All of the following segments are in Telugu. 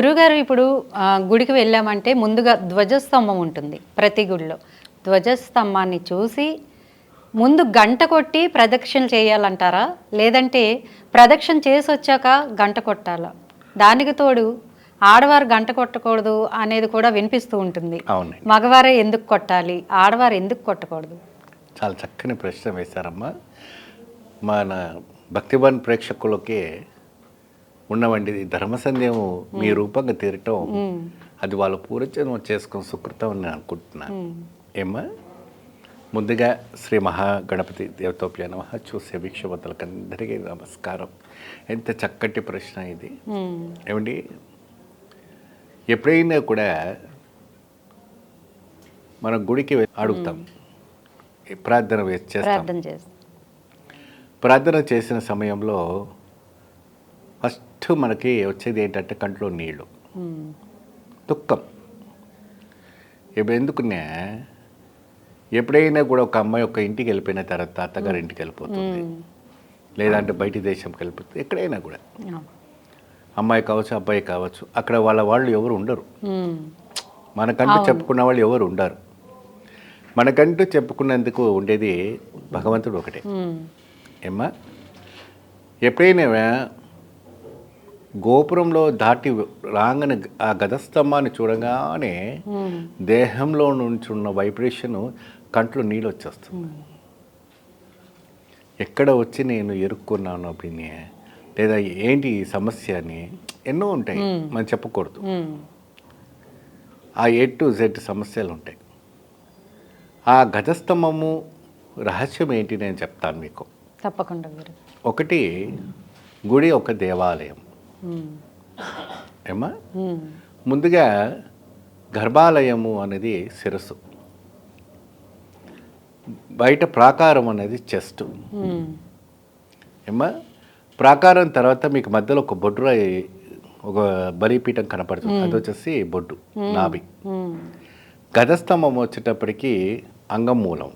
గురుగారు ఇప్పుడు గుడికి వెళ్ళామంటే ముందుగా ధ్వజస్తంభం ఉంటుంది ప్రతి గుడిలో. ధ్వజస్తంభాన్ని చూసి ముందు గంట కొట్టి ప్రదక్షిణ చేయాలంటారా? లేదంటే ప్రదక్షిణ చేసి వచ్చాక గంట కొట్టాలా? దానికి తోడు ఆడవారు గంట కొట్టకూడదు అనేది కూడా వినిపిస్తూ ఉంటుంది. మగవారే ఎందుకు కొట్టాలి? ఆడవారు ఎందుకు కొట్టకూడదు? చాలా చక్కని ప్రశ్న వేశారమ్మా. మన భక్తివన్ ప్రేక్షకులకి ఉన్నవండి ధర్మ సందేహం మీ రూపంగా తీరటం అది వాళ్ళ పూర్వజన్మ చేసుకున్న సుకృతం అని నేను అనుకుంటున్నాను ఏమ్మా? ముందుగా శ్రీ మహాగణపతి దేవతోప్య నమ. చూసే వీక్షవతలకు అందరికీ నమస్కారం. ఎంత చక్కటి ప్రశ్న ఇది. ఏమండి? ఎప్పుడైనా కూడా మన గుడికి అడుగుతాం. ప్రార్థన చేస్తాం. ప్రార్థన చేసిన సమయంలో ఫస్ట్ మనకి వచ్చేది ఏంటంటే కంట్లో నీళ్ళు దుఃఖం. ఇప్పుడు ఎందుకున్నా ఎప్పుడైనా కూడా ఒక అమ్మాయి ఒక ఇంటికి వెళ్ళిపోయిన తర్వాత అత్తగారి ఇంటికి వెళ్ళిపోతుంది. లేదంటే బయటి దేశంకి వెళ్ళిపోతుంది. ఎక్కడైనా కూడా. అమ్మాయి కావచ్చు అబ్బాయి కావచ్చు అక్కడ వాళ్ళ వాళ్ళు ఎవరు ఉండరు. మనకంటూ చెప్పుకున్న వాళ్ళు ఎవరు ఉండరు. మనకంటూ చెప్పుకున్నందుకు ఉండేది భగవంతుడు ఒకటే. ఏమ్మా? ఎప్పుడైనా గోపురంలో దాటి రాగానే ఆ గదస్తంభాన్ని చూడగానే ఉమ్, దేహంలో నుంచి ఉన్న వైబ్రేషన్ కంట్లో నీళ్ళు వచ్చేస్తుంది. ఎక్కడ వచ్చి నేను ఎరుక్కున్నాను పిన్ని లేదా ఏంటి సమస్య అని ఎన్నో ఉంటాయి. మనం చెప్పకూడదు. ఆ ఏ టు జెడ్ సమస్యలు ఉంటాయి. ఆ గజస్తంభము రహస్యం ఏంటి నేను చెప్తాను మీకు. తప్పకుండా ఒకటి గుడి ఒక దేవాలయం. ఏమా ముందుగా గర్భాలయము అనేది శిరస్సు. బయట ప్రాకారం అనేది చెస్ట్. ఏమా ప్రాకారం తర్వాత మీకు మధ్యలో ఒక బొడ్డు రాయి- ఒక బలిపీఠం కనపడుతుంది. అది వచ్చేసి బొడ్డు నాభి. ఉమ్, గజస్తంభం వచ్చేటప్పటికి అంగమూలం.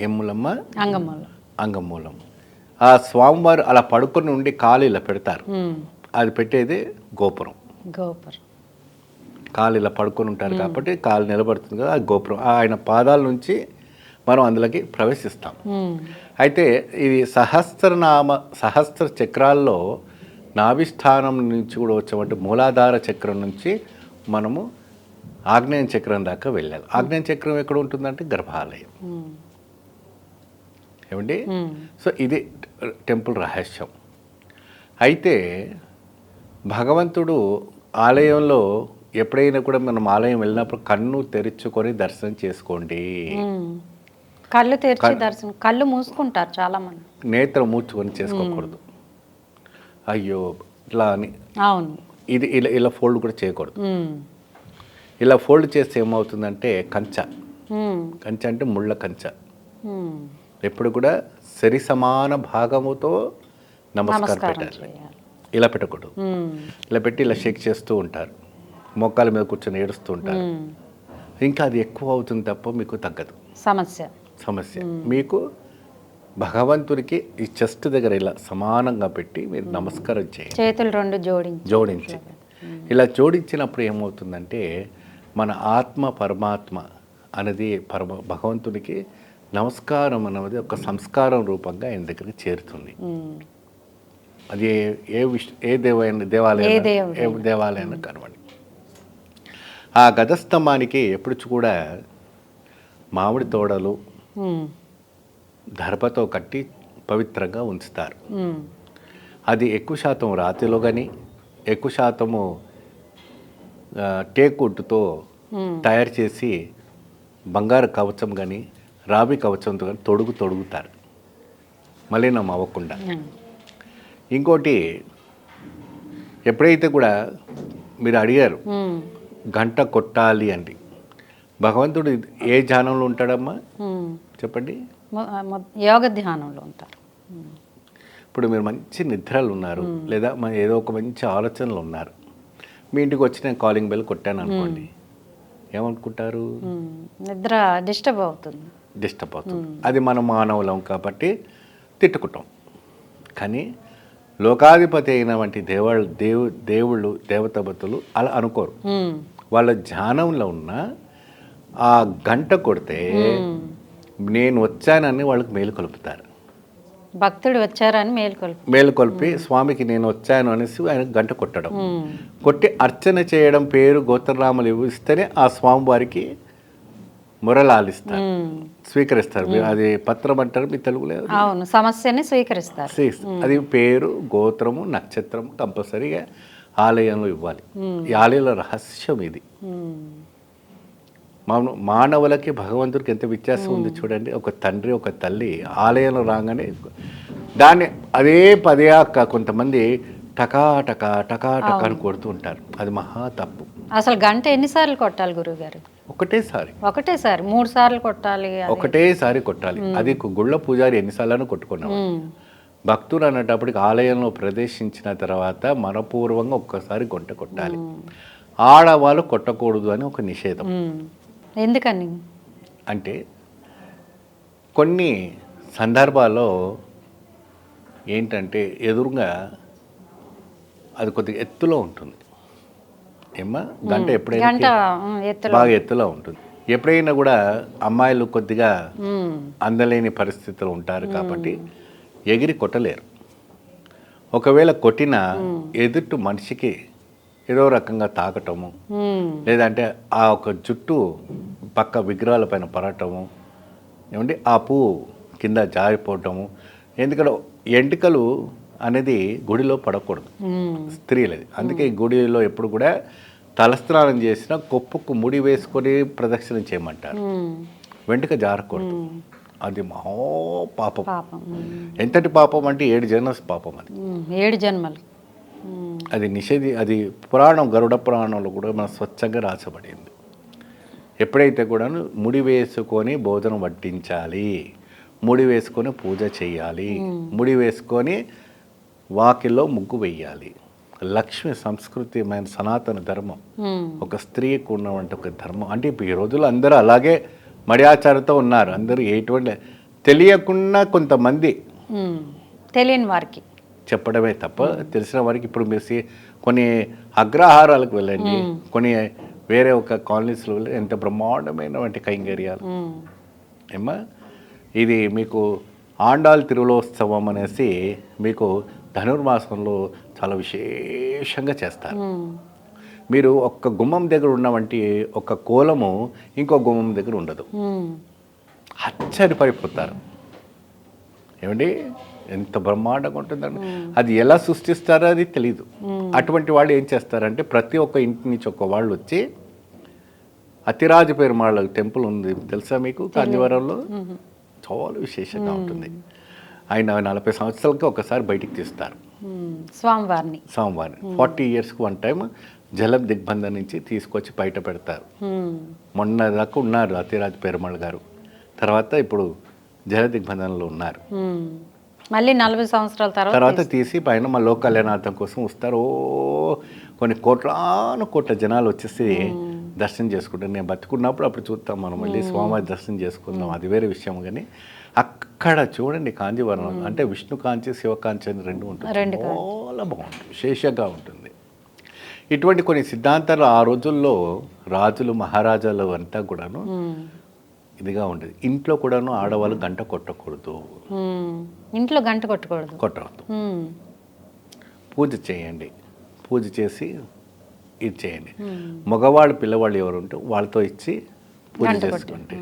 ఏం మూలమ్మా? అంగమ్మలు అంగమూలం. ఆ స్వామివారు అలా పడుకొని ఉండి కాలు ఇలా పెడతారు అది పెట్టేది గోపురం. గోపురం. కాలు ఇలా పడుకొని ఉంటారు కాబట్టి కాలు నిలబడుతుంది కదా అది గోపురం. ఆయన పాదాల నుంచి మనం అందులోకి ప్రవేశిస్తాం. అయితే ఇది సహస్రనామ సహస్ర చక్రాల్లో నాభిస్థానం నుంచి కూడా వచ్చేవంటి మూలాధార చక్రం నుంచి మనము ఆగ్నేయ చక్రం దాకా వెళ్ళాలి. ఆగ్నేయ చక్రం ఎక్కడ ఉంటుందంటే గర్భాలయం. ఏమండి? సో ఇది టెంపుల్ రహస్యం. అయితే భగవంతుడు ఆలయంలో ఎప్పుడైనా కూడా మనం ఆలయం వెళ్ళినప్పుడు కన్ను తెరుచుకొని దర్శనం చేసుకోండి. కళ్ళు తెరిచి దర్శనం కళ్ళు మూసుకుంటారు చాలా మంది నేత్రం మూర్చుకొని చేసుకోకూడదు. అయ్యో ఇట్లా అని. అవును. ఇది ఇలా ఇలా ఫోల్డ్ కూడా చేయకూడదు. ఇలా ఫోల్డ్ చేస్తే ఏమవుతుందంటే కంచ. కంచ అంటే ముళ్ళ కంచ. ఎప్పుడు కూడా సరి సమాన భాగముతో నమస్కారం పెట్టాలి. ఇలా పెట్టకూడదు. ఇలా పెట్టి ఇలా షేక్ చేస్తూ ఉంటారు. మోకాల మీద కూర్చొని ఏడుస్తూ ఉంటారు. ఇంకా అది ఎక్కువ అవుతుంది తప్ప మీకు తగ్గదు. సమస్య. సమస్య. మీకు భగవంతుడికి ఈ చెస్ట్ దగ్గర ఇలా సమానంగా పెట్టి మీరు నమస్కారం చేయండి. చేతులు రెండు జోడించి. జోడించి. ఇలా జోడించినప్పుడు ఏమవుతుందంటే మన ఆత్మ పరమాత్మ అనేది పరమ భగవంతునికి నమస్కారం అనేది ఒక సంస్కారం రూపంగా ఆయన దగ్గరికి చేరుతుంది. అది ఏ- విష్ ఏ దేవాలయం దేవాలయం ఏ దేవాలయం. కనవండి ఆ గజస్తంభానికి ఎప్పుడు కూడా మామిడి తోడలు దర్భతో దర్భతో కట్టి పవిత్రంగా ఉంచుతారు. అది ఎక్కువ శాతం రాతిలో కానీ ఎక్కువ శాతము టేకుడ్తో ఉమ్, తయారు చేసి బంగారు కవచం కానీ రాబి కవచంతో కానీ తొడుగు తొడుగుతారు. మలినం అవ్వకుండా. ఇంకోటి ఎప్పుడైతే కూడా మీరు అడిగారు గంట కొట్టాలి అండి భగవంతుడు ఏ ధ్యానంలో ఉంటాడమ్మా. చెప్పండి. యోగ ధ్యానంలో ఉంటారు. ఇప్పుడు మీరు మంచి నిద్రలు ఉన్నారు లేదా మ- ఏదో ఒక మంచి ఆలోచనలు ఉన్నారు. మీ ఇంటికి వచ్చి నేను కాలింగ్ బెల్ కొట్టాను అనుకోండి. ఏమనుకుంటారు. నిద్ర డిస్టర్బ్ అవుతుంది. డిస్టర్బ్ అవుతుంది. అది మన మానవులం కాబట్టి తిట్టుకుంటాం. కానీ లోకాధిపతి అయిన వంటి దేవాళ్ళు దేవు దేవుళ్ళు దేవతబతులు అలా అనుకోరు. వాళ్ళ ధ్యానంలో ఉన్న ఆ గంట కొడితే నేను వచ్చానని వాళ్ళకి మేలు కలుపుతారు. భక్తుడు వచ్చారని మేల్కొల్పు మేలు కొలిపి స్వామికి నేను వచ్చాను అనేసి ఆయన గంట కొట్టడం. కొట్టి అర్చన చేయడం పేరు గోత్రనామలు ఇవ్విస్తేనే ఆ స్వామివారికి మురలాలిస్తారు ఉమ్. స్వీకరిస్తారు. అది పత్రం అంటారు మీ తెలుగులో అవును సమస్యని స్వీకరిస్తారు. అది పేరు గోత్రము నక్షత్రం కంపల్సరీగా ఆలయంలో ఇవ్వాలి. ఈ ఆలయంలో రహస్యం ఇది. మానవులకి భగవంతుడికి ఎంత వ్యత్యాసం ఉంది చూడండి. ఒక తండ్రి ఒక తల్లి ఆలయంలో రాగానే దాన్ని అదే పదే అక్క కొంతమంది టకా టకా టకా టకా అని కొడుతూ ఉంటారు. అది మహా తప్పు. అసలు గంట ఎన్నిసార్లు కొట్టాలి గురుగారు ఒకటేసారి. ఒకటేసారి మూడు సార్లు కొట్టాలి. ఒకటేసారి కొట్టాలి. అది గుళ్ళ పూజారి ఎన్నిసార్లు కొట్టుకున్నాం భక్తులు అనేటప్పటికి ఆలయంలో ప్రవేశించిన తర్వాత మనపూర్వంగా ఒక్కసారి గొంట కొట్టాలి. ఆడవాళ్ళు కొట్టకూడదు అని ఒక నిషేధం. ఎందుకని? అంటే కొన్ని సందర్భాల్లో ఏంటంటే ఎదురుగా అది కొద్దిగా ఎత్తులో ఉంటుంది. ఏమ్మా? గంట ఎప్పుడైనా బాగా ఎత్తులో ఉంటుంది. ఎప్పుడైనా కూడా అమ్మాయిలు కొద్దిగా అందలేని పరిస్థితులు ఉంటారు కాబట్టి ఎగిరి కొట్టలేరు. ఒకవేళ కొట్టిన ఎదుటి మనిషికి ఏదో రకంగా తాకటము లేదంటే ఆ ఒక జుట్టు పక్క విగ్రహాల పైన పడటము ఏమంటే ఆ పువ్వు కింద జారిపోవటము. ఎందుకంటే ఎంటికలు అనేది గుడిలో పడకూడదు. స్త్రీలది. అందుకే ఈ గుడిలో ఎప్పుడు కూడా తలస్నానం చేసిన కొప్పుకు ముడి వేసుకొని ప్రదక్షిణ చేయమంటారు. వెంటక జారకూడదు. అది మహో పాపం. ఎంతటి పాపం అంటే ఏడు జన్మస్ పాపం అది. ఏడు జన్మలు. అది నిషేధి అది పురాణం గరుడ పురాణంలో కూడా మన స్వచ్ఛంగా రాసబడింది. ఎప్పుడైతే కూడా ముడి వేసుకొని భోజనం వడ్డించాలి ముడి వేసుకొని పూజ చేయాలి ముడి వేసుకొని వాకిల్లో ముగ్గు వెయ్యాలి. లక్ష్మి సంస్కృతిమైన సనాతన ధర్మం. ఒక స్త్రీకి ఉన్నటువంటి ఒక ధర్మం. అంటే ఇప్పుడు ఈ రోజుల్లో అందరూ అలాగే మర్యాచారతో ఉన్నారు. అందరూ ఎటువంటి తెలియకుండా కొంతమంది. తెలియని వారికి. చెప్పడమే తప్ప తెలిసిన వారికి ఇప్పుడు మీరు కొన్ని అగ్రహారాలకు వెళ్ళండి. కొన్ని వేరే ఒక కాలనీస్లో వెళ్ళి ఎంత బ్రహ్మాండమైనటువంటి కైంగర్యాలు ఏమ్మా? ఇది మీకు ఆండాల్ తిరువలోత్సవం అనేసి మీకు ధనుర్మాసంలో చాలా విశేషంగా చేస్తారు. మీరు ఒక్క గుమ్మం దగ్గర ఉన్నవంటి ఒక కోలము ఇంకో గుమ్మం దగ్గర ఉండదు. ఆశ్చర్యపడిపోతారు ఏమండి? ఎంత బ్రహ్మాండంగా ఉంటుందండి. అది ఎలా సృష్టిస్తారో అది తెలీదు. అటువంటి వాళ్ళు ఏం చేస్తారంటే ప్రతి ఒక్క ఇంటి నుంచి ఒక వాళ్ళు వచ్చి అతిరాజ పెరుమాళ్ళ టెంపుల్ ఉంది తెలుసా మీకు? కాంజీవరంలో? చాలా విశేషంగా ఉంటుంది. ఆయన నలభై సంవత్సరాలకి ఒకసారి బయటికి తీస్తారు. స్వామివారిని. సోమవారం ఫార్టీ ఇయర్స్కి వన్ టైం జల దిగ్బంధం నుంచి తీసుకొచ్చి బయట పెడతారు. మొన్న దాకా ఉన్నారు అతిరాజ్ పెరుమాళ్ గారు. తర్వాత ఇప్పుడు జల దిగ్బంధంలో ఉన్నారు. మళ్ళీ నలభై సంవత్సరాల తర్వాత తర్వాత తీసి పైన మా లోక కళ్యాణార్థం కోసం వస్తారు. ఓ కొన్ని కోట్లాను కోట్ల జనాలు వచ్చేసి దర్శనం చేసుకుంటారు. నేను బతుకున్నప్పుడు అప్పుడు చూస్తాం మనం మళ్ళీ స్వామివారి దర్శనం చేసుకుందాం. అది వేరే విషయం కానీ అక్కడ చూడండి కాంజీవరం అంటే విష్ణు కాంచి శివకాంచి అని రెండు ఉంటుంది. రెండు చాలా బాగుంటుంది. విశేషంగా ఉంటుంది. ఇటువంటి కొన్ని సిద్ధాంతాలు ఆ రోజుల్లో రాజులు మహారాజాలు అంతా కూడాను ఇదిగా ఉండేది. ఇంట్లో కూడాను ఆడవాళ్ళు గంట కొట్టకూడదు. ఇంట్లో గంట కొట్టకూడదు. కొట్టవద్దు. ఉమ్, పూజ చేయండి. పూజ చేసి ఇది చేయండి. మగవాళ్ళు పిల్లవాళ్ళు ఎవరు ఉంటే వాళ్ళతో ఇచ్చి పూజ చేసుకోండి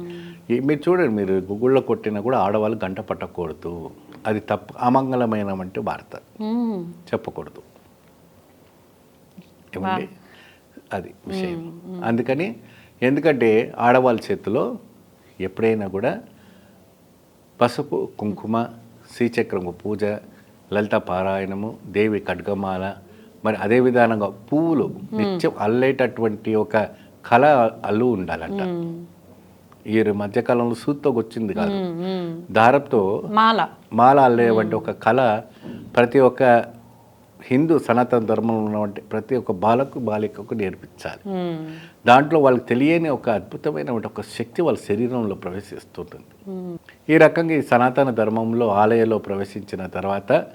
మీరు చూడండి మీరు గూగుల్లో కొట్టినా కూడా ఆడవాళ్ళు గంట పట్టకూడదు. అది తప్పు అమంగళమైన అంటే వార్త చెప్పకూడదు. ఏమండి? అది విషయం. అందుకని ఎందుకంటే ఆడవాళ్ళ చేతిలో ఎప్పుడైనా కూడా పసుపు కుంకుమ శ్రీచక్రము పూజ లలిత పారాయణము దేవి ఖడ్గమాల మరి అదే విధానంగా పువ్వులు నిత్యం అల్లేటటువంటి ఒక కళ అల్లు ఉండాలంట. ఈ మధ్యకాలంలో సూత్తో వచ్చింది కాదు. దారంతో మాల. మాల అల్లేవంటి ఒక కళ ప్రతి ఒక్క హిందూ సనాతన ధర్మంలో ఉన్నటువంటి ప్రతి ఒక్క బాలకు బాలికకు నేర్పించాలి. దాంట్లో వాళ్ళకి తెలియని ఒక అద్భుతమైన ఒక శక్తి వాళ్ళ శరీరంలో ప్రవేశిస్తుంటుంది. ఈ రకంగా ఈ సనాతన ధర్మంలో ఆలయంలో ప్రవేశించిన తర్వాత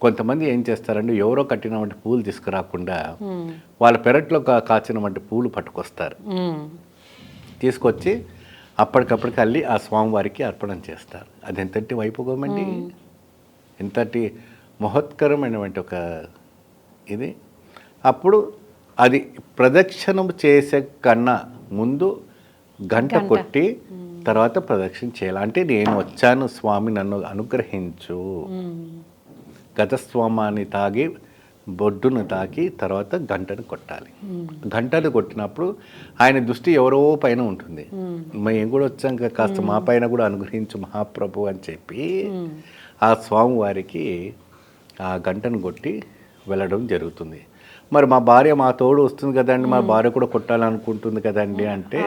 కొంతమంది ఏం చేస్తారంటే ఎవరో కట్టినటువంటి పూలు తీసుకురాకుండా వాళ్ళ పెరట్లో కాచినటువంటి పూలు పట్టుకొస్తారు. తీసుకొచ్చి అప్పటికప్పటికి అల్లి ఆ స్వామివారికి అర్పణం చేస్తారు. అది ఎంతటి వైభోగం అండి ఎంతటి మహోత్కరమైనటువంటి ఒక ఇది? అప్పుడు అది ప్రదక్షిణం చేసే కన్నా ముందు గంట కొట్టి తర్వాత ప్రదక్షిణ చేయాలి. అంటే నేను వచ్చాను స్వామి నన్ను అనుగ్రహించు. గతస్వామాన్ని తాగి బొడ్డును తాకి తర్వాత గంటను కొట్టాలి. గంటను కొట్టినప్పుడు ఆయన దృష్టి ఎవరో పైన ఉంటుంది. మేము కూడా వచ్చాం కదా, కాస్త మా పైన కూడా అనుగ్రహించు మహాప్రభు అని చెప్పి ఆ స్వామివారికి ఆ గంటను కొట్టి వెళ్ళడం జరుగుతుంది. మరి మా భార్య మా తోడు వస్తుంది కదండి మా భార్య కూడా కొట్టాలనుకుంటుంది కదండి అంటే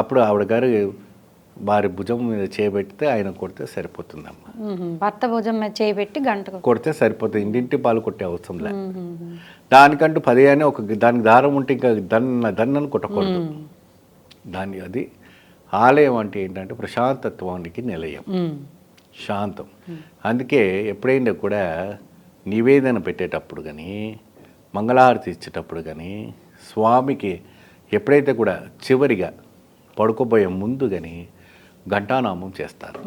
అప్పుడు ఆవిడ గారు వారి భుజం మీద చేయబెడితే ఆయన కొడితే సరిపోతుందమ్మా. భర్త భుజం మీద చేయబెట్టి గంటకు కొడితే సరిపోతుంది. ఇంటింటి పాలు కొట్టే అవసరం లే. ఉమ్, ఉమ్, దానికంటూ పది అని ఒక దానికి దారం ఉంటే ఇంకా దన్న దన్నను కొట్టకూడదు. దాని అది ఆలయం అంటే ఏంటంటే ప్రశాంతత్వానికి నిలయం. శాంతం. అందుకే ఎప్పుడైనా కూడా నివేదన పెట్టేటప్పుడు కానీ మంగళహారతి ఇచ్చేటప్పుడు కానీ స్వామికి ఎప్పుడైతే కూడా చివరిగా పడుకోబోయే ముందు కానీ ఘంటానామం చేస్తారు.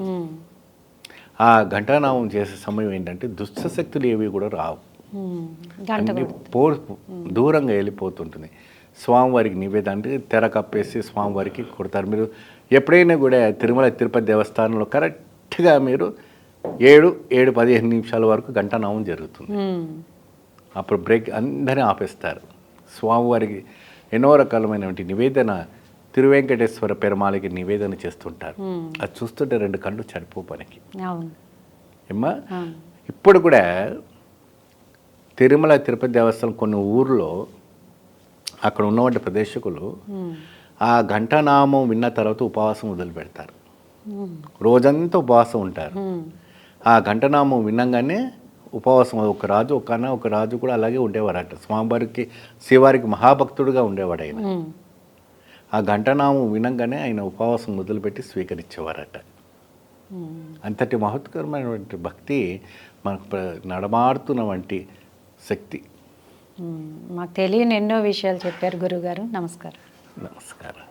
ఆ ఘంటానామం చేసే సమయం ఏంటంటే దుష్టశక్తులు ఏవి కూడా రావు. అన్ని పో దూరంగా వెళ్ళిపోతుంటుంది. స్వామివారికి నివేదన అంటే తెర కప్పేసి స్వామివారికి కొడతారు. మీరు ఎప్పుడైనా కూడా తిరుమల తిరుపతి దేవస్థానంలో కరెక్ట్గా మీరు ఏడు ఏడు పదిహేను నిమిషాల వరకు గంట నామం జరుగుతుంది అప్పుడు బ్రేక్ అందరినీ ఆపేస్తారు. స్వామివారికి ఎన్నో రకాలమైనటువంటి నివేదన తిరువెంకటేశ్వర పెరుమాళకి నివేదన చేస్తుంటారు. అది చూస్తుంటే రెండు కళ్ళు చడిపో పనికి ఏమ్మా? ఇప్పుడు కూడా తిరుమల తిరుపతి దేవస్థానం కొన్ని ఊర్లో అక్కడ ఉన్నటువంటి ప్రదేశకులు ఆ ఘంటనామం విన్న తర్వాత ఉపవాసం మొదలు పెడతారు రోజంతా ఉపవాసం ఉంటారు. ఆ ఘంటనామం వినంగానే ఉపవాసం ఒక రాజు ఒక అన్న ఒక రాజు కూడా అలాగే ఉండేవారట. స్వామివారికి శివారికి మహాభక్తుడుగా ఉండేవాడు ఆయన. ఆ ఘంటనామం వినంగానే ఆయన ఉపవాసం మొదలుపెట్టి స్వీకరించేవారట. అంతటి మహత్కరమైనటువంటి భక్తి మనకు నడమాడుతున్న వంటి శక్తి. మాకు తెలియని ఎన్నో విషయాలు చెప్పారు గురుగారు నమస్కారం నమస్కారం